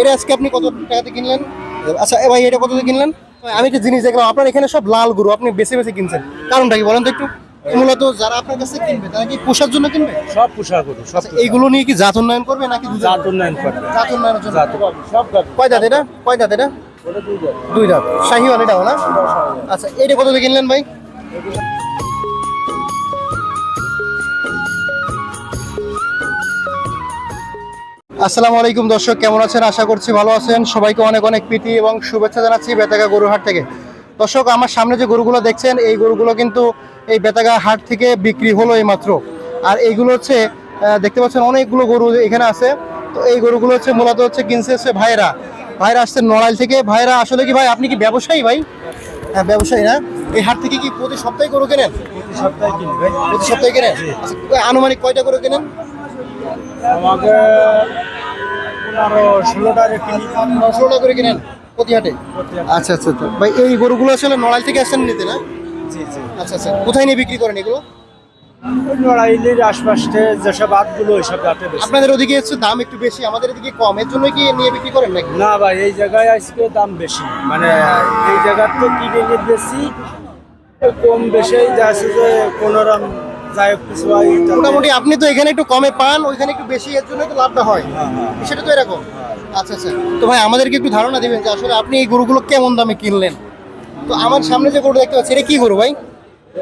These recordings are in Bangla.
এটা আজকে আপনি কত টাকাতে কিনলেন? আচ্ছা এ ভাই এটা কততে কিনলেন? আমি একটা জিনিস দেখলাম আপনার এখানে সব লাল গরু আপনি বেছে বেছে কিনছেন। কারণটা কি বলেন তো একটু? মূলত যারা আপনার কাছে কিনবে তারা কি পোষার জন্য কিনবে? সব পোশাক গরু সব আচ্ছা, এইগুলো নিয়ে কি জাত উন্নয়ন করবে নাকি জাত? উন্নয়ন করবে। জাত উন্নয়নের জন্য। জাত সব কয় দাঁত এটা? কয় দাঁত এটা? দুই জাত। শাহিওয়াল এটাও না? আচ্ছা এটা কত কিনলেন ভাই? আসসালামু আলাইকুম দর্শক কেমন আছেন? আশা করছি ভালো আছেন। সবাইকে অনেক অনেক প্রীতি এবং শুভেচ্ছা জানাচ্ছি বেতাগা গরুহাট থেকে। দর্শক আমার সামনে যে গরুগুলো দেখছেন এই গরুগুলো কিন্তু এই বেতাগা হাট থেকে বিক্রি হলো এই মাত্র আর এইগুলো হচ্ছে দেখতে পাচ্ছেন অনেকগুলো গরু এখানে আছে। তো এই গরুগুলো হচ্ছে মূলত হচ্ছে কিনছে হচ্ছে ভাইরা ভাইরা আসছে নড়াইল থেকে। ভাইরা আসলে কি ভাই আপনি কি ব্যবসায়ী ভাই? হ্যাঁ ব্যবসায়ী না? এই হাট থেকে কি প্রতি সপ্তাহে গরু কেনেন? প্রতি সপ্তাহে প্রতি সপ্তাহে কেনেন? আচ্ছা, আনুমানিক কয়টা গরু কেনেন? আমাকে পনেরো ষোলোটা কিনি। ষোলোটা করে কেনেন প্রতি হাটে আচ্ছা আচ্ছা আচ্ছা। ভাই এই গরুগুলো আসলে নড়াইল থেকে আসছেন নিতে না? জি জি। আচ্ছা আচ্ছা। কোথায় নিয়ে বিক্রি করেন এগুলো? নড়াইলের আশপাশে যেসব হাটগুলো ওইসব হাটে আপনাদের ওদিকে হচ্ছে দাম একটু বেশি আমাদের এদিকে কম। এর জন্য কি নিয়ে বিক্রি করেন নাকি? না ভাই এই জায়গায় আজকে দাম বেশি। মানে এই জায়গার তো কিনে নিয়ে বেশি কম বেশি। যা আছে যে কোনো রকম যাই হোক কিছু হয় তাতে- মোটামুটি আপনি তো এখানে একটু কমে পান ওইখানে একটু বেশি এর জন্য তো লাভটা হয়। হ্যাঁ, হ্যাঁ। সেটা তো এরকম। আচ্ছা আচ্ছা। তো ভাই আমাদেরকে একটু ধারণা দিবেন যে আসলে আপনি এই গরুগুলো কেমন দামে কিনলেন? তো আমার সামনে যে গরু দেখতে পাচ্ছি এটা কি গরু ভাই? এ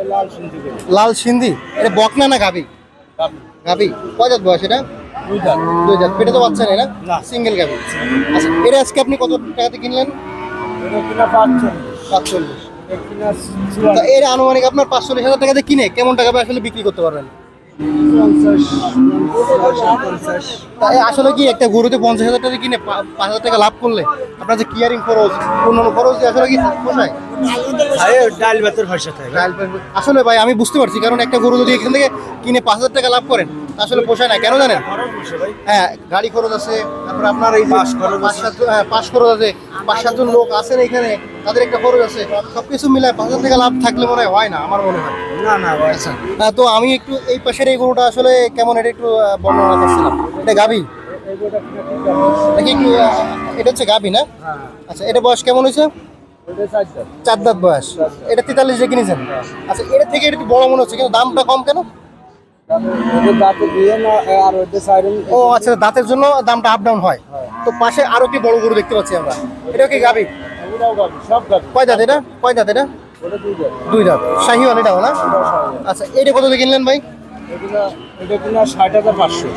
লাল সিন্ধি করে লাল সিন্ধি? এটা বকনা না গাবি গাবি কয় জাত বয়স এটা? দুই দুই জাত। পেটে তো বাচ্চা নেই না না। সিঙ্গেল গাবি আচ্ছা এটা আজকে আপনি কত টাকাতে কিনলেন? এটা কিনা পাঁচচল্লিশ। এর আনুমানিক আপনার পাঁচচল্লিশ হাজার টাকাতে কিনে কেমন টাকা আসলে বিক্রি করতে পারবেন? পঞ্চাশ পঞ্চাশ তা এ আসলে কি একটা গরুতে পঞ্চাশ হাজার টাকা কিনে পাঁচ হাজার টাকা লাভ করলে আপনার যে কিয়ারিং খরচ অন্যান্য খরচ আসলে কি পোষায় ডাল ভাতের পয়সা থাকে। ডাল আসলে ভাই আমি বুঝতে পারছি কারণ একটা গরু যদি এখান থেকে কিনে পাঁচ হাজার টাকা লাভ করেন আসলে পোষায় না কেন জানেন? হ্যাঁ গাড়ি খরচ আছে তারপরে আপনার এই পাঁচ সাত হ্যাঁ পাঁচ খরচ আছে পাঁচ সাতজন লোক আছেন এখানে তাদের একটা খরচ আছে সবকিছু মিলায় পাঁচ হাজার টাকা লাভ থাকলে মনে হয় হয় না আমার মনে হয়। না না আচ্ছা তো আমি একটু এই পাশের এই গরুটা আসলে কেমন এটা একটু বর্ণনা করছিলাম। এটা আহ, এটা হচ্ছে গাবি না? হ্যাঁ। আচ্ছা এটা বয়স কেমন হয়েছে? দাঁত এটা তেতাল্লিশ কিনেছেন? আচ্ছা থেকে এটা বড় মনে হচ্ছে, কিন্তু দামটা কম কেন? ও আচ্ছা দাঁতের জন্য দামটা আপ ডাউন হয়। তো পাশে আরও কি বড় গরু দেখতে পাচ্ছি আমরা। এটা কি গাবি কয় দাঁত এটা? কয় দাঁত এটা? দুই দাঁত। শাহিওয়াল এটাও না? আচ্ছা এটা কত দিয়ে কিনলেন ভাই?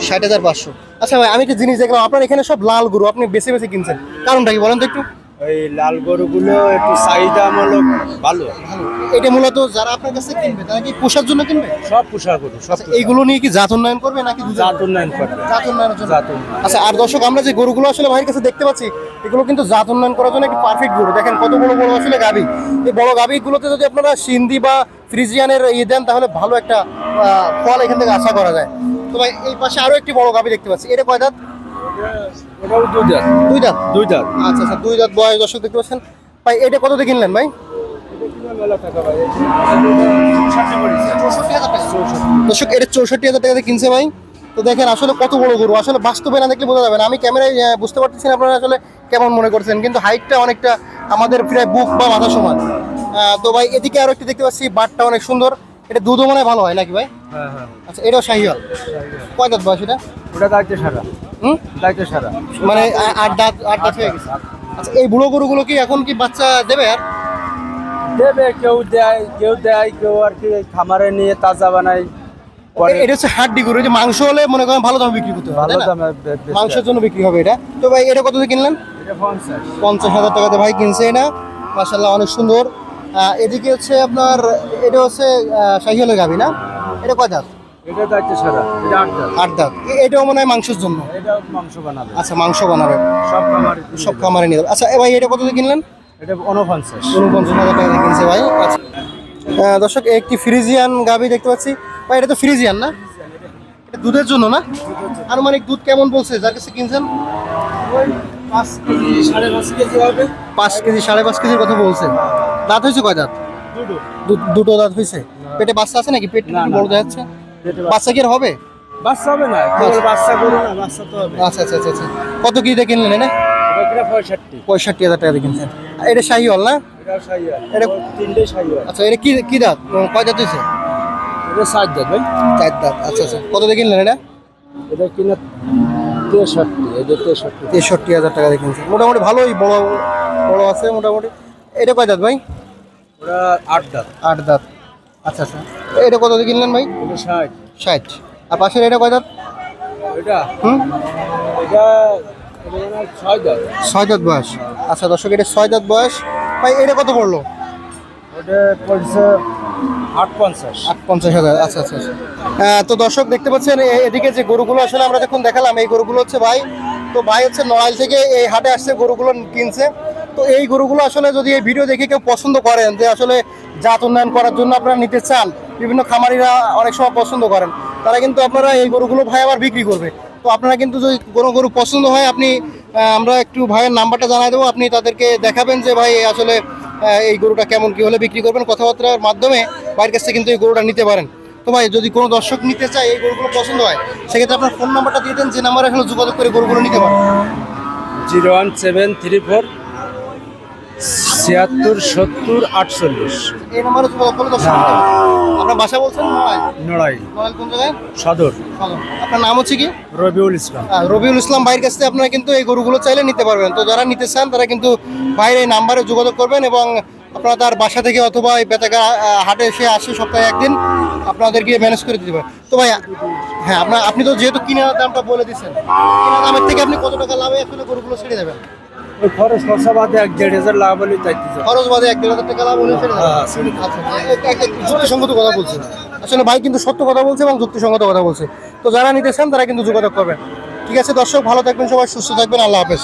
ষাট হাজার পাঁচশো। আচ্ছা ভাই, আমি একটা জিনিস দেখলাম, আপনার এখানে সব লাল গরু, আপনি বেছে বেছে কিনছেন। কারণটা কি বলেন তো একটু? ওই লাল গরুগুলো একটু চাহিদামূলক ভালো। এটা মূলত যারা আপনার কাছে কিনবে তারা কি পোষার জন্য কিনবে? সব পোশাক গরু সব আচ্ছা এইগুলো নিয়ে কি জাত উন্নয়ন করবে নাকি জাত উন্নয়ন করবে। জাত উন্নয়নের জন্য। আচ্ছা আর দর্শক আমরা যে গরুগুলো আসলে ভাইয়ের কাছে দেখতে পাচ্ছি এগুলো কিন্তু জাত উন্নয়ন করার জন্য একটি পারফেক্ট গরু। দেখেন কত বড় বড় আসলে গাভী। এই বড় গাভীগুলোতে যদি আপনারা সিন্ধি বা ফ্রিজিয়ানের ইয়ে দেন তাহলে ভালো একটা ফল এখান থেকে আশা করা যায়। তো ভাই এই পাশে আরও একটি বড় গাভী দেখতে পাচ্ছি। এটা কয় দাঁত? ওটাও দুই দাঁত। দুই দাঁত? দুই দাঁত। আচ্ছা আচ্ছা দুই দাঁত বয়স দর্শক দেখতে পাচ্ছেন। ভাই এটা কত দিয়ে কিনলেন ভাই? এটা দর্শক চৌষট্টি হাজার টাকাতে কিনছে ভাই। তো দেখেন আসলে কত বড় গরু। আসলে বাস্তবে না দেখলে বোঝা যাবে না। আমি ক্যামেরায় বুঝতে পারতেছি না আপনারা আসলে কেমন মনে করছেন। কিন্তু হাইটটা অনেকটা আমাদের প্রায় বুক বা মাথা সমান। তো ভাই এদিকে আরও একটি দেখতে পাচ্ছি বাটটা অনেক সুন্দর। এটা দুধও মনে হয় ভালো হয় নাকি ভাই? হ্যাঁ হ্যাঁ। আচ্ছা এটাও শাহিওয়াল। কয় দাঁত বয়স এটা? ওটা দায়িত্ব সারা দায়িত্ব সারা। মানে আট দাঁত আট দাঁত হয়ে গেছে। আচ্ছা এই বুড়ো গরুগুলো কি এখন কি বাচ্চা দেবে আর? দেবে কেউ দেয় কেউ দেয় কেউ আর কি খামারে নিয়ে তাজা বানায় এটা হচ্ছে হাড্ডি গরু যে মাংস হলে মনে করেন ভালো দামে বিক্রি করতে ভালো দামে মাংসের জন্য বিক্রি হবে এটা। তো ভাই এটা কত দিয়ে কিনলেন? পঞ্চাশ। পঞ্চাশ হাজার টাকাতে ভাই কিনছে এটা। মাসাল্লাহ অনেক সুন্দর। এদিকে হচ্ছে আপনার এটা হচ্ছে শাহিওয়ালের গাবি না? এটা কয় দাঁত? এটা এটা আট দাঁত। আট দাঁত। এটাও মনে হয় মাংসের জন্য? এটা মাংস বানাবে। আচ্ছা মাংস বানাবে। সব খামারে সব খামারে নিয়ে যাবে। আচ্ছা এ ভাই এটা কত কিনলেন? এটা উনপঞ্চাশ উনপঞ্চাশ হাজার টাকা কিনছে ভাই। আচ্ছা। দর্শক একটি ফ্রিজিয়ান গাবি দেখতে পাচ্ছি। ভাই এটা তো ফ্রিজিয়ান না? এটা দুধের জন্য না? আনুমানিক দুধ কেমন বলছে? যার কাছে কিনছেন? পাঁচ কেজি সাড়ে পাঁচ কেজি হবে। পাঁচ কেজি সাড়ে পাঁচ কেজির কথা বলছে দাঁত হয়েছে কয় দাঁত? দুটো। দাঁত হয়েছে। পেটে বাচ্চা আছে নাকি? পেট। বড় যাচ্ছে বাচ্চা কি হবে? বাচ্চা হবে না বাচ্চা। করু না বাচ্চা তো হবে। আচ্ছা আচ্ছা আচ্ছা আচ্ছা। কত কি দিয়ে কিনলেন এটা? পঁয়ষট্টি। হাজার টাকা দিয়ে কিনছেন। আর এটা শাহিওয়াল না? এটা তিনটে সাইয়াল আচ্ছা এটা কি কি দাঁত? কয় দাঁত হয়েছে? এটা সাত দাঁত ভাই। চার দাঁত। আচ্ছা আচ্ছা। কত দিয়ে কিনলেন এটা? এটা কিনা তেষট্টি এটা তেষট্টি। তেষট্টি হাজার টাকা দিয়ে কিনছেন। মোটামুটি ভালোই বড় বড় আছে মোটামুটি। এটা কয় দাঁত ভাই? ওটা আট দাঁত। আট দাঁত। আচ্ছা আচ্ছা। এটা কত দিয়ে কিনলেন ভাই? ষাট। ষাট। আর পাশের এটা কয় দাঁত এটা? হুম? এটা ছয় দাঁত। বয়স। আচ্ছা দর্শক এটা ছয় দাঁত বয়স। ভাই এটা কত পড়ল? আচ্ছা আচ্ছা আচ্ছা। তো দর্শক দেখতে পাচ্ছেন এদিকে যে গরুগুলো আসলে আমরা যখন দেখালাম এই গরুগুলো হচ্ছে ভাই তো ভাই হচ্ছে নড়াইল থেকে এই হাটে আসছে গরুগুলো কিনছে। তো এই গরুগুলো আসলে যদি এই ভিডিও দেখে কেউ পছন্দ করেন যে আসলে জাত উন্নয়ন করার জন্য আপনারা নিতে চান, বিভিন্ন খামারিরা অনেক সময় পছন্দ করেন, তারা কিন্তু আপনারা এই গরুগুলো ভাই আবার বিক্রি করবে। তো আপনারা কিন্তু যদি কোনো গরু পছন্দ হয়, আপনি আমরা একটু ভাইয়ের নাম্বারটা জানাই দেবো, আপনি তাদেরকে দেখাবেন যে ভাই আসলে এই গরুটা কেমন কি হলে বিক্রি করবেন কথাবার্তার মাধ্যমে ভাইয়ের কাছ থেকে কিন্তু এই গরুটা নিতে পারেন। তো ভাই, যদি কোনো দর্শক নিতে চায়, এই গরুগুলো পছন্দ হয়, সেক্ষেত্রে আপনার ফোন নাম্বারটা দিয়ে দেন, যে নাম্বার এখানে যোগাযোগ করে গরুগুলো নিতে পারেন zero one seven three four ছিয়াত্তর সত্তর আটচল্লিশ। এই নাম্বারে পারেন। আপনার বাসা বলছেন নড়াই কোন জায়গায়? সদর। আপনার নাম হচ্ছে কি? রবিউল ইসলাম। আহ, রবিউল ইসলাম ভাইয়ের কাছ থেকে আপনারা কিন্তু এই গরুগুলো চাইলে নিতে পারবেন। তো যারা নিতে চান তারা কিন্তু ভাইয়ের এই নাম্বারে যোগাযোগ করবেন এবং আপনারা তার বাসা থেকে অথবা এই বেতাগা হাটে এসে আসে সপ্তাহে একদিন আপনাদেরকে ম্যানেজ করে দিতে পারেন তো ভাই হ্যাঁ আপনার আপনি তো যেহেতু কিনার দামটা বলে দিচ্ছেন কিনা দামের থেকে আপনি কত টাকা লাভে আসলে গরুগুলো ছেড়ে দেবেন? খরচ খরচা বাদে এক দেড় হাজার লাভ হলে চাইতেছে খরচ বাদে এক দেড় হাজার টাকা লাভ হলে হ্যাঁ। আচ্ছা যুক্তিসঙ্গত কথা বলছে আসলে ভাই কিন্তু সত্য কথা বলছে এবং যুক্তিসঙ্গত কথা বলছে। তো যারা নিতে চান তারা কিন্তু যোগাযোগ করবেন। ঠিক আছে দর্শক ভালো থাকবেন সবাই সুস্থ থাকবেন আল্লাহ হাফেজ।